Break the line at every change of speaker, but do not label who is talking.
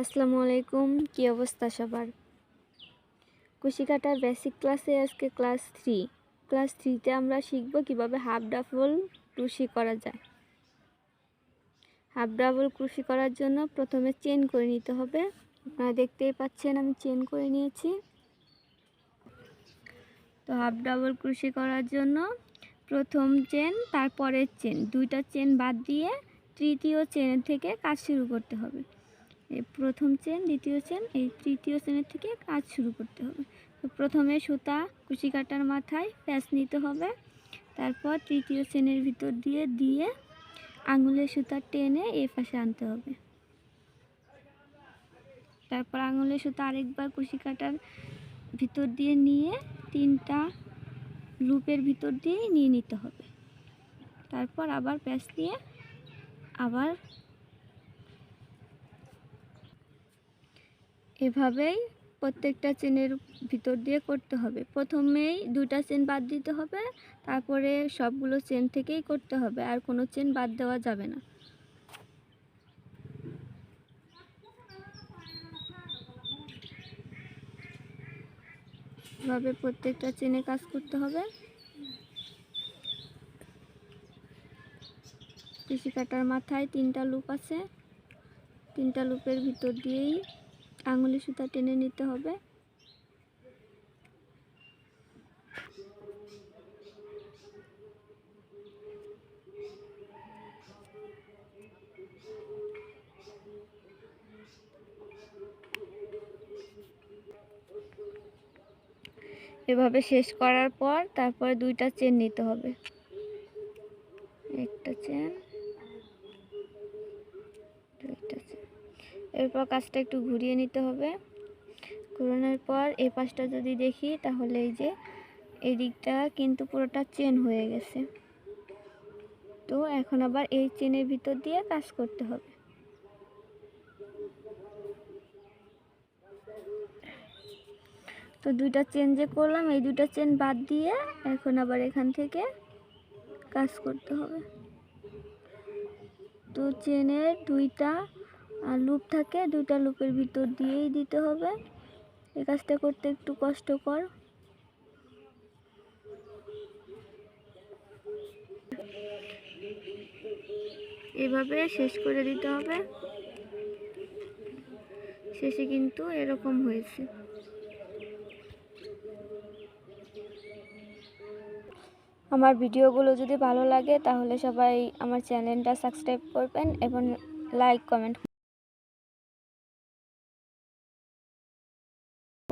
আসসালামু আলাইকুম, কি অবস্থা সবার? কুশি কাটার বেসিক ক্লাসে আজকে ক্লাস থ্রি ক্লাস থ্রিতে আমরা শিখব কীভাবে হাফ ডাবল ক্রুশি করা যায়। হাফ ডাবল ক্রুশি করার জন্য প্রথমে চেন করে নিতে হবে। আপনারা দেখতেই পাচ্ছেন আমি চেন করে নিয়েছি। তো হাফ ডাবল ক্রুশি করার জন্য প্রথম চেন তারপরের চেন দুইটা চেন বাদ দিয়ে তৃতীয় চেন থেকে কাজ শুরু করতে হবে। প্রথম চেন, দ্বিতীয় চেন, এই তৃতীয় চেনের থেকে কাজ শুরু করতে হবে। তো প্রথমে সুতা কুচি কাটার মাথায় প্যাঁচ নিতে হবে। তারপর তৃতীয় চেনের ভিতর দিয়ে দিয়ে আঙুলের সুতা টেনে এই পাশে আনতে হবে। তারপর আঙুলের সুতা আরেকবার কুচি কাটার ভিতর দিয়ে নিয়ে তিনটা লুপের ভিতর দিয়ে নিয়ে নিতে হবে। তারপর আবার প্যাঁচ দিয়ে আবার এভাবেই প্রত্যেকটা চেনের ভিতর দিয়ে করতে হবে। প্রথমেই দুটা চেন বাদ দিতে হবে, তারপরে সবগুলো চেন থেকেই করতে হবে, আর কোনো চেন বাদ দেওয়া যাবে না। এভাবে প্রত্যেকটা চেনে কাজ করতে হবে। কৃষি কাটার মাথায় তিনটা লুপ আছে। তিনটা লুপের ভিতর দিয়েই আঙুলি সুতা টেনে নিতে হবে। এভাবে শেষ করার পর তারপরে দুইটা চেন নিতে হবে। একটা চেন দুইটা চেন এরপর কাজটা একটু ঘুরিয়ে নিতে হবে। ঘুরানোর পর এই পাশটা যদি দেখি, তাহলে এই যে এই দিকটা কিন্তু পুরোটা চেন হয়ে গেছে। তো এখন আবার এই চেনের ভিতর দিয়ে কাজ করতে হবে। তো দুইটা চেন যে করলাম, এই দুইটা চেন বাদ দিয়ে এখন আবার এখান থেকে কাজ করতে হবে। তো চেনের দুইটা আর লুপ থাকে, দুইটা লুপের ভিতর দিয়েই দিতে হবে। এই কাজটা করতে একটু কষ্টকর এভাবে শেষ করে দিতে হবে। শেষে কিন্তু এরকম হয়েছে। আমার ভিডিওগুলো যদি ভালো লাগে, তাহলে সবাই আমার চ্যানেলটা সাবস্ক্রাইব করবেন এবং লাইক কমেন্ট